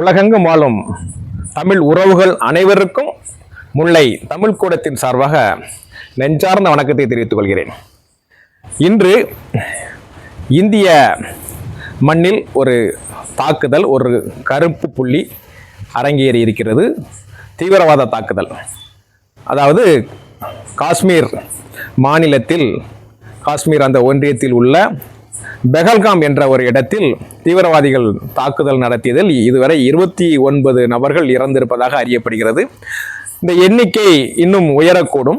உலகெங்கும் வாழும் தமிழ் உறவுகள் அனைவருக்கும் முல்லை தமிழ் கூடத்தின் சார்பாக நெஞ்சார்ந்த வணக்கத்தை தெரிவித்துக் கொள்கிறேன். இன்று இந்திய மண்ணில் ஒரு தாக்குதல் ஒரு கருப்பு புள்ளி அரங்கேறி இருக்கிறது. தீவிரவாத தாக்குதல். அதாவது காஷ்மீர் மாநிலத்தில் காஷ்மீர் அந்த ஒன்றியத்தில் உள்ள பெஹல்காம் என்ற ஒரு இடத்தில் தீவிரவாதிகள் தாக்குதல் நடத்தியதில் இதுவரை இருபத்தி ஒன்பது நபர்கள் இறந்திருப்பதாக அறியப்படுகிறது. இந்த எண்ணிக்கை இன்னும் உயரக்கூடும்.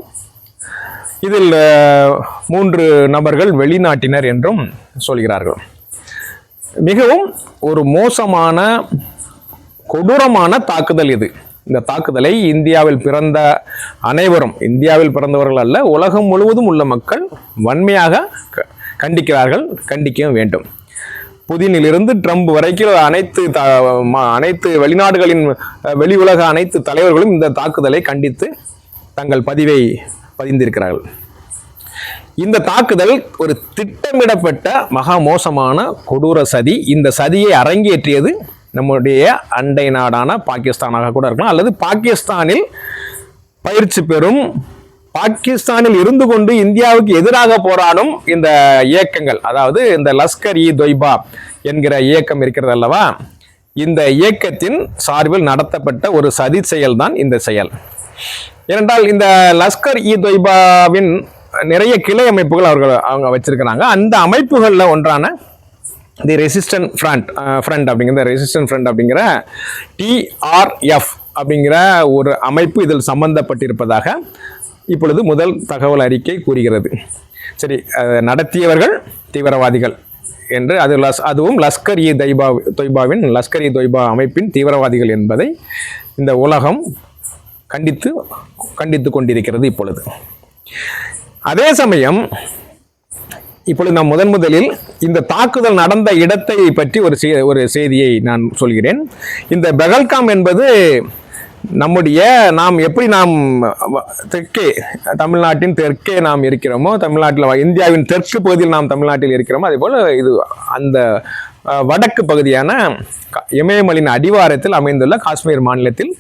இதில் மூன்று நபர்கள் வெளிநாட்டினர் என்றும் சொல்கிறார்கள். மிகவும் ஒரு மோசமான கொடூரமான தாக்குதல் இது. இந்த தாக்குதலை இந்தியாவில் பிறந்த அனைவரும் இந்தியாவில் பிறந்தவர்கள் அல்ல உலகம் முழுவதும் உள்ள மக்கள் வன்மையாக க- கண்டிக்கிறார்கள் கண்டிக்கவும் வேண்டும். புதினிலிருந்து ட்ரம்ப் வரைக்கும் அனைத்து த ம- அனைத்து வெளிநாடுகளின் வெளி உலக அனைத்து தலைவர்களும் இந்த தாக்குதலை கண்டித்து தங்கள் பதிவை பதிந்திருக்கிறார்கள். இந்த தாக்குதல் ஒரு திட்டமிடப்பட்ட மகா மோசமான கொடூர சதி. இந்த சதியை அரங்கேற்றியது நம்முடைய அண்டை நாடான பாகிஸ்தானாக கூட இருக்கலாம் அல்லது பாகிஸ்தானில் பயிற்சி பெறும் பாகிஸ்தானில் இருந்து கொண்டு இந்தியாவுக்கு எதிராக போராடும் இந்த இயக்கங்கள் அதாவது இந்த லஸ்கர் இ தொய்பா என்கிற இயக்கம் இருக்கிறது அல்லவா? இந்த இயக்கத்தின் சார்பில் நடத்தப்பட்ட ஒரு சதி செயல்தான் இந்த செயல். ஏனென்றால் இந்த லஸ்கர் இ தொய்பாவின் நிறைய கிளை அமைப்புகள் அவர்கள் அவங்க வச்சிருக்கிறாங்க. அந்த அமைப்புகளில் ஒன்றான தி ரெசிஸ்டன்ட் ஃப்ரண்ட் ஃப்ரண்ட் அப்படிங்கிற ரெசிஸ்டன்ட் ஃப்ரண்ட் அப்படிங்கிற டிஆர்எஃப் அப்படிங்கிற ஒரு அமைப்பு இதில் சம்பந்தப்பட்டிருப்பதாக இப்பொழுது முதல் தகவல் அறிக்கை கூறுகிறது. சரி நடத்தியவர்கள் தீவிரவாதிகள் என்று அது லஸ் அதுவும் லஸ்கர் இ தைபா தொய்பாவின் லஸ்கர் இ தொய்பா அமைப்பின் தீவிரவாதிகள் என்பதை இந்த உலகம் கண்டித்து கண்டித்து கொண்டிருக்கிறது இப்பொழுது. அதே சமயம் இப்பொழுது நாம் முதன் முதலில் இந்த தாக்குதல் நடந்த இடத்தை பற்றி ஒரு ஒரு செய்தியை நான் சொல்கிறேன். இந்த பெகல்காம் என்பது நம்முடைய நாம் எப்படி நாம் தெற்கே தமிழ்நாட்டின் தெற்கே நாம் இருக்கிறோமோ தமிழ்நாட்டில் வ- இந்தியாவின் தெற்கு பகுதியில் நாம் தமிழ்நாட்டில் இருக்கிறோமோ அதே போல் இது அந்த வடக்கு பகுதியான இமயமலையின் அடிவாரத்தில் அமைந்துள்ள காஷ்மீர் மாநிலத்தில்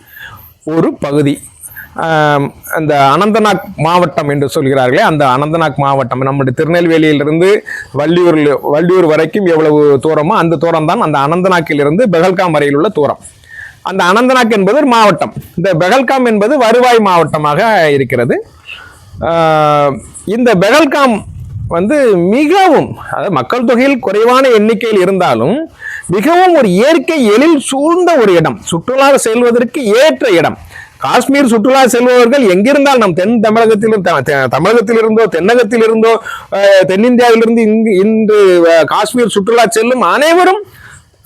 ஒரு பகுதி. அந்த அனந்தநாக் மாவட்டம் என்று சொல்கிறார்களே அந்த அனந்தநாக் மாவட்டம். நம்முடைய திருநெல்வேலியிலிருந்து வள்ளியூரில் வள்ளியூர் வரைக்கும் எவ்வளவு தூரமோ அந்த தூரம் தான் அந்த அனந்தநாக்கிலிருந்து பெகல்காம் வரையில் உள்ள தூரம். அந்த அனந்தநாக் என்பது ஒரு மாவட்டம். இந்த பெகல்காம் என்பது வருவாய் மாவட்டமாக இருக்கிறது. இந்த பெகல்காம் வந்து மிகவும் அதாவது மக்கள் தொகையில் குறைவான எண்ணிக்கையில் இருந்தாலும் மிகவும் ஒரு இயற்கை எழில் சூழ்ந்த ஒரு இடம். சுற்றுலா செல்வதற்கு ஏற்ற இடம். காஷ்மீர் சுற்றுலா செல்பவர்கள் எங்கிருந்தால் நம் தென் தமிழகத்திலும் த- த- தமிழகத்திலிருந்தோ தென்னகத்திலிருந்தோ தென்னிந்தியாவிலிருந்து இங்கு இன்று காஷ்மீர் சுற்றுலா செல்லும் அனைவரும்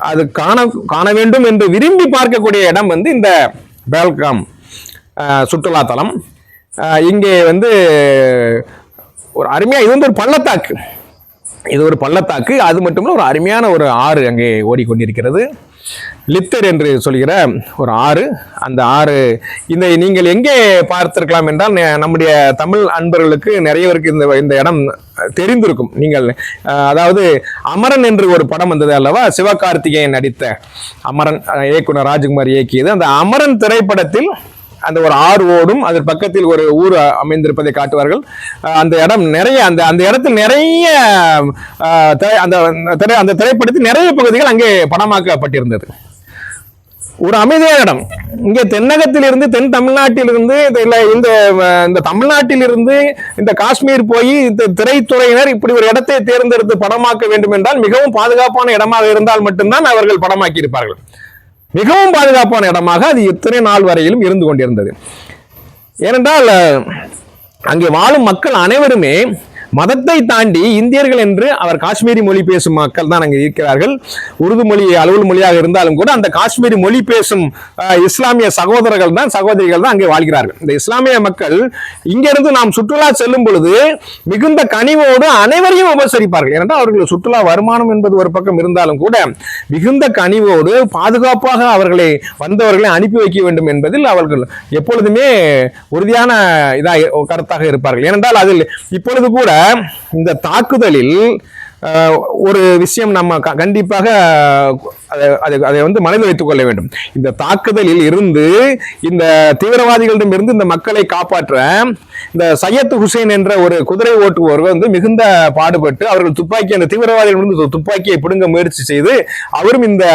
அது காண காண வேண்டும் என்று விரும்பி பார்க்கக்கூடிய இடம் வந்து இந்த பேல்காம் சுற்றுலாத்தலம் சுற்றுலா தலம். இங்கே வந்து ஒரு அருமையாக இது வந்து ஒரு பள்ளத்தாக்கு. இது ஒரு பள்ளத்தாக்கு அது மட்டுமல்ல ஒரு அருமையான ஒரு ஆறு அங்கே ஓடிக்கொண்டிருக்கிறது. லித்தர் என்று சொல்கிற ஒரு ஆறு. அந்த ஆறு இந்த நீங்கள் எங்கே பார்த்திருக்கலாம் என்றால் நம்முடைய தமிழ் அன்பர்களுக்கு நிறையவருக்கு இந்த இந்த இடம் தெரிந்திருக்கும். நீங்கள் அதாவது அமரன் என்று ஒரு படம் வந்தது அல்லவா? சிவகார்த்திகேயன் நடித்த அமரன் இயக்குனர் ராஜ்குமார் இயக்கியது. அந்த அமரன் திரைப்படத்தில் அந்த ஒரு ஆறு ஓடும் அதன் பக்கத்தில் ஒரு ஊர் அமைந்திருப்பதை காட்டுவார்கள். அந்த இடம் நிறைய அந்த அந்த இடத்தில் நிறைய அந்த திரை அந்த திரைப்படத்தில் நிறைய பகுதிகள் அங்கே படமாக்கப்பட்டிருந்தது. ஒரு அமைதியான இடம். இங்கே தென்னகத்திலிருந்து தென் தமிழ்நாட்டிலிருந்து இந்த இந்த இந்த தமிழ்நாட்டிலிருந்து இந்த காஷ்மீர் போய் இந்த திரைத்துறையினர் இப்படி ஒரு இடத்தை தேர்ந்தெடுத்து படமாக்க வேண்டும் என்றால் மிகவும் பாதுகாப்பான இடமாக இருந்தால் மட்டும்தான் அவர்கள் படமாக்கி இருப்பார்கள் மிகவும் பாதுகாப்பான இடமாக அது இத்தனை நாள் வரையிலும் இருந்து கொண்டிருந்தது. ஏனென்றால் அங்கே வாழும் மக்கள் அனைவருமே மதத்தை தாண்டி இந்தியர்கள் என்று அவர் காஷ்மீரி மொழி பேசும் மக்கள் தான் அங்கே இருக்கிறார்கள். உருது மொழி அலுவல் மொழியாக இருந்தாலும் கூட அந்த காஷ்மீரி மொழி பேசும் இஸ்லாமிய சகோதரர்கள் தான் சகோதரிகள் தான் அங்கே வாழ்கிறார்கள். இந்த இஸ்லாமிய மக்கள் இங்கிருந்து நாம் சுற்றுலா செல்லும் பொழுது மிகுந்த கனிவோடு அனைவரையும் உபசரிப்பார்கள். ஏனென்றால் அவர்கள் சுற்றுலா வருமானம் என்பது ஒரு பக்கம் இருந்தாலும் கூட மிகுந்த கனிவோடு பாதுகாப்பாக அவர்களை வந்தவர்களை அனுப்பி வைக்க வேண்டும் என்பதில் அவர்கள் எப்பொழுதுமே உறுதியான இதாக கருத்தாக இருப்பார்கள். ஏனென்றால் அதில் இப்பொழுது கூட இந்த தாக்குதலில் ஒரு விஷயம் நம்ம க- கண்டிப்பாக அதை அதை அதை வந்து மனதில் வைத்துக் கொள்ள வேண்டும். இந்த தாக்குதலில் இருந்து இந்த தீவிரவாதிகளிடமிருந்து இந்த மக்களை காப்பாற்ற இந்த சையத் ஹுசைன் என்ற ஒரு குதிரை ஓட்டுவோர் வந்து மிகுந்த பாடுபட்டு அவர்கள் துப்பாக்கி அந்த தீவிரவாதிகளிடமிருந்து துப்பாக்கியை பிடுங்க முயற்சி செய்து அவரும் இந்த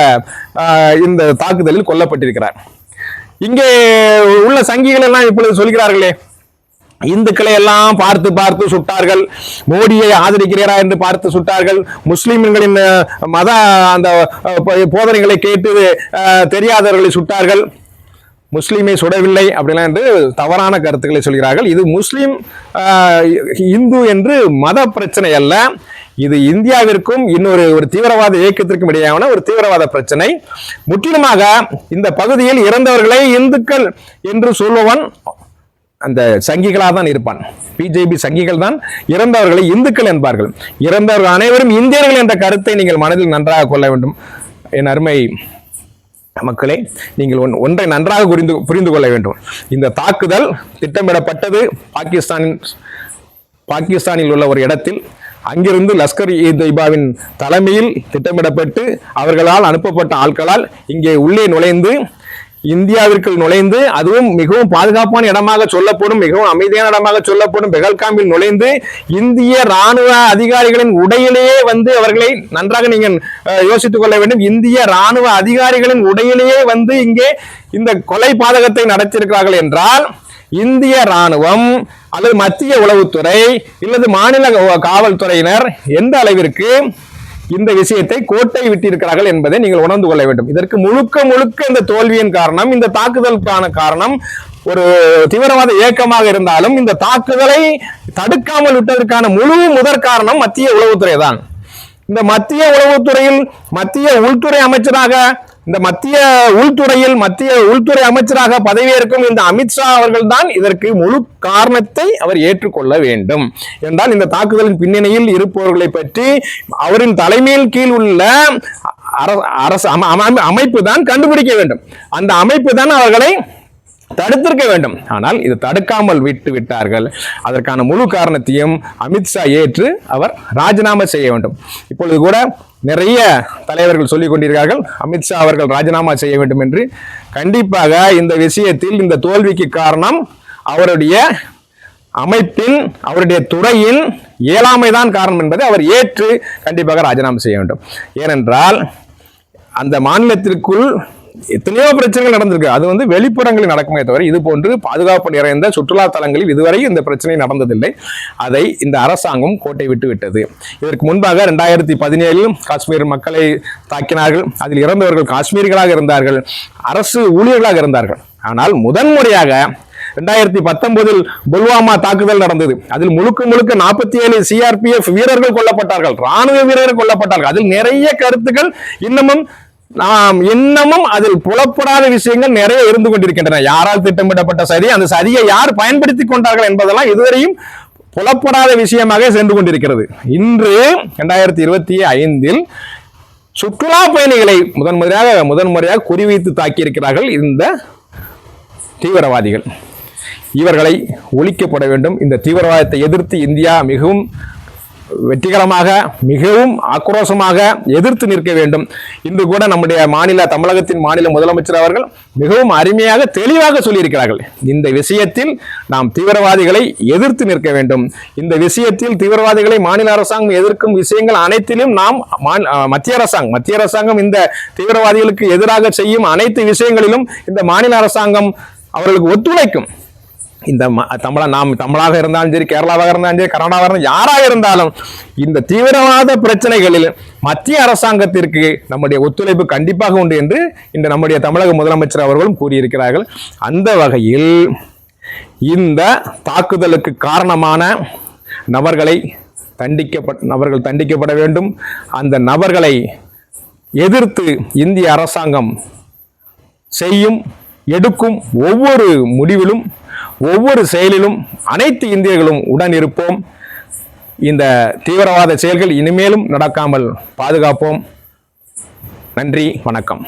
இந்த தாக்குதலில் கொல்லப்பட்டிருக்கிறார். இங்கே உள்ள சங்கிகள் எல்லாம் இப்பொழுது சொல்கிறார்களே இந்துக்களை எல்லாம் பார்த்து பார்த்து சுட்டார்கள். மோடியை ஆதரிக்கிறீரா என்று பார்த்து சுட்டார்கள். முஸ்லிம்களின் மத அந்த போதனைகளை கேட்டு தெரியாதவர்களை சுட்டார்கள். முஸ்லீமை சுடவில்லை அப்படிலாம் என்று தவறான கருத்துக்களை சொல்கிறார்கள். இது முஸ்லீம் இந்து என்று மத பிரச்சனை அல்ல. இது இந்தியாவிற்கும் இன்னொரு ஒரு தீவிரவாத இயக்கத்திற்கும் இடையான ஒரு தீவிரவாத பிரச்சனை. முற்றிலுமாக இந்த பகுதியில் இறந்தவர்களை இந்துக்கள் என்று சொல்பவன் அந்த சங்கிகளாக தான் இருப்பான் பிஜேபி சங்கிகள் தான் இறந்தவர்களை இந்துக்கள் என்பார்கள். இறந்தவர்கள் அனைவரும் இந்தியர்கள் என்ற கருத்தை நீங்கள் மனதில் நன்றாக கொள்ள வேண்டும். என் அருமை மக்களே நீங்கள் ஒன்- ஒன்றை நன்றாக புரிந்து புரிந்து கொள்ள வேண்டும். இந்த தாக்குதல் திட்டமிடப்பட்டது பாகிஸ்தானின் பாகிஸ்தானில் உள்ள ஒரு இடத்தில். அங்கிருந்து லஷ்கர் இ தொய்பாவின் தலைமையில் திட்டமிடப்பட்டு அவர்களால் அனுப்பப்பட்ட ஆட்களால் இங்கே உள்ளே நுழைந்து இந்தியாவிற்குள் நுழைந்து அதுவும் மிகவும் பாதுகாப்பான இடமாக சொல்லப்படும் மிகவும் அமைதியான இடமாக சொல்லப்படும் பெகல்காமில் நுழைந்து இந்திய ராணுவ அதிகாரிகளின் உடையிலேயே வந்து அவர்களை நன்றாக நீங்கள் யோசித்துக் கொள்ள வேண்டும். இந்திய ராணுவ அதிகாரிகளின் உடையிலேயே வந்து இங்கே இந்த கொலை பாதகத்தை நடத்தியிருக்கிறார்கள் என்றால் இந்திய ராணுவம் அல்லது மத்திய உளவுத்துறை இல்லது மாநில காவல்துறையினர் எந்த அளவிற்கு இந்த விஷயத்தை கோட்டை விட்டிருக்கிறார்கள் என்பதை நீங்கள் உணர்ந்து கொள்ள வேண்டும். இதற்கு முழுக்க முழுக்க இந்த தோல்வியின் காரணம் இந்த தாக்குதலுக்கான காரணம் ஒரு தீவிரவாத இயக்கமாக இருந்தாலும் இந்த தாக்குதலை தடுக்காமல் விட்டதற்கான முழு முதற் காரணம் மத்திய உளவுத்துறை தான் இந்த மத்திய உளவுத்துறையில் மத்திய உள்துறை அமைச்சராக இந்த மத்திய உள்துறையில் மத்திய உள்துறை அமைச்சராக பதவியேற்கும் இந்த அமித்ஷா அவர்கள் தான் இதற்கு முழு காரணத்தை அவர் ஏற்றுக்கொள்ள வேண்டும். என்றால் இந்த தாக்குதலின் பின்னணியில் இருப்பவர்களை பற்றி அவரின் தலைமையில் கீழ் உள்ள அர- அரசு அம- அமைப்பு தான் கண்டுபிடிக்க வேண்டும். அந்த அமைப்பு தான் அவர்களை தடுத்திருக்க வேண்டும். ஆனால் இது தடுக்காமல் விட்டு விட்டார்கள். அதற்கான முழு காரணத்தையும் அமித்ஷா ஏற்று அவர் ராஜினாமா செய்ய வேண்டும். இப்பொழுது கூட நிறைய தலைவர்கள் சொல்லிக் கொண்டிருக்கிறார்கள் அமித்ஷா அவர்கள் ராஜினாமா செய்ய வேண்டும் என்று. கண்டிப்பாக இந்த விஷயத்தில் இந்த தோல்விக்கு காரணம் அவருடைய அமைப்பின் அவருடைய துறையின் இயலாமைதான் காரணம் என்பதை அவர் ஏற்று கண்டிப்பாக ராஜினாமா செய்ய வேண்டும். ஏனென்றால் அந்த மாநிலத்திற்குள் எத்தனையோ பிரச்சனைகள் நடந்திருக்கு. அது வந்து வெளிப்புறங்களில் நடக்குமே தவிர இது போன்று பாதுகாப்பு நிறைந்த சுற்றுலா தலங்களில் இதுவரை இந்த பிரச்சனை நடந்ததில்லை. அதை இந்த அரசாங்கம் கோட்டை விட்டு விட்டது. இதற்கு முன்பாக ரெண்டாயிரத்தி பதினேழில் காஷ்மீர் மக்களை தாக்கினார்கள். அதில் இறந்தவர்கள் காஷ்மீர்களாக இருந்தார்கள். அரசு ஊழியர்களாக இருந்தார்கள். ஆனால் முதன்முறையாக ரெண்டாயிரத்தி பத்தொன்பதில் புல்வாமா தாக்குதல் நடந்தது. அதில் முழுக்க முழுக்க நாற்பத்தி ஏழு சிஆர்பிஎஃப் வீரர்கள் கொல்லப்பட்டார்கள். ராணுவ வீரர்கள் கொல்லப்பட்டார்கள். அதில் நிறைய கருத்துக்கள் இன்னமும் நாம் இன்னமும் அதில் புலப்படாத விஷயங்கள் நிறைய இருந்து கொண்டிருக்கின்றன. யாரால் திட்டமிடப்பட்ட சதி? அந்த சதியை யார் பயன்படுத்தி கொண்டார்கள் என்பதெல்லாம் இதுவரையும் புலப்படாத விஷயமாக சென்று கொண்டிருக்கிறது. இன்று இரண்டாயிரத்தி இருபத்தி ஐந்தில் சுற்றுலா பயணிகளை முதன் முறையாக முதன் முறையாக குறிவைத்து தாக்கியிருக்கிறார்கள் இந்த தீவிரவாதிகள். இவர்களை ஒழிக்கப்பட வேண்டும். இந்த தீவிரவாதத்தை எதிர்த்து இந்தியா மிகவும் வெற்றிகரமாக மிகவும் ஆக்ரோஷமாக எதிர்த்து நிற்க வேண்டும். இன்று கூட நம்முடைய மாநில தமிழகத்தின் மாநில முதலமைச்சர் அவர்கள் மிகவும் அருமையாக தெளிவாக சொல்லியிருக்கிறார்கள். இந்த விஷயத்தில் நாம் தீவிரவாதிகளை எதிர்த்து நிற்க வேண்டும். இந்த விஷயத்தில் தீவிரவாதிகளை மாநில அரசாங்கம் எதிர்க்கும் விஷயங்கள் அனைத்திலும் நாம் மத்திய அரசாங்கம் மத்திய அரசாங்கம் இந்த தீவிரவாதிகளுக்கு எதிராக செய்யும் அனைத்து விஷயங்களிலும் இந்த மாநில அரசாங்கம் அவர்களுக்கு ஒத்துழைக்கும். இந்த ம- தமிழ நாம் தமிழாக இருந்தாலும் சரி கேரளாவாக இருந்தாலும் சரி கர்நாடகாவாக இருந்தாலும் யாராக இருந்தாலும் இந்த தீவிரவாத பிரச்சனைகளில் மத்திய அரசாங்கத்திற்கு நம்முடைய ஒத்துழைப்பு கண்டிப்பாக உண்டு என்று இன்று நம்முடைய தமிழக முதலமைச்சர் அவர்களும் கூறியிருக்கிறார்கள். அந்த வகையில் இந்த தாக்குதலுக்கு காரணமான நபர்களை தண்டிக்கப்பட்ட நபர்கள் தண்டிக்கப்பட வேண்டும். அந்த நபர்களை எதிர்த்து இந்திய அரசாங்கம் செய்யும் எடுக்கும் ஒவ்வொரு முடிவிலும் ஒவ்வொரு செயலிலும் அனைத்து இந்தியர்களும் உடன் இருப்போம் இந்த தீவிரவாத செயல்கள் இனிமேலும் நடக்காமல் பாதுகாப்போம். நன்றி வணக்கம்.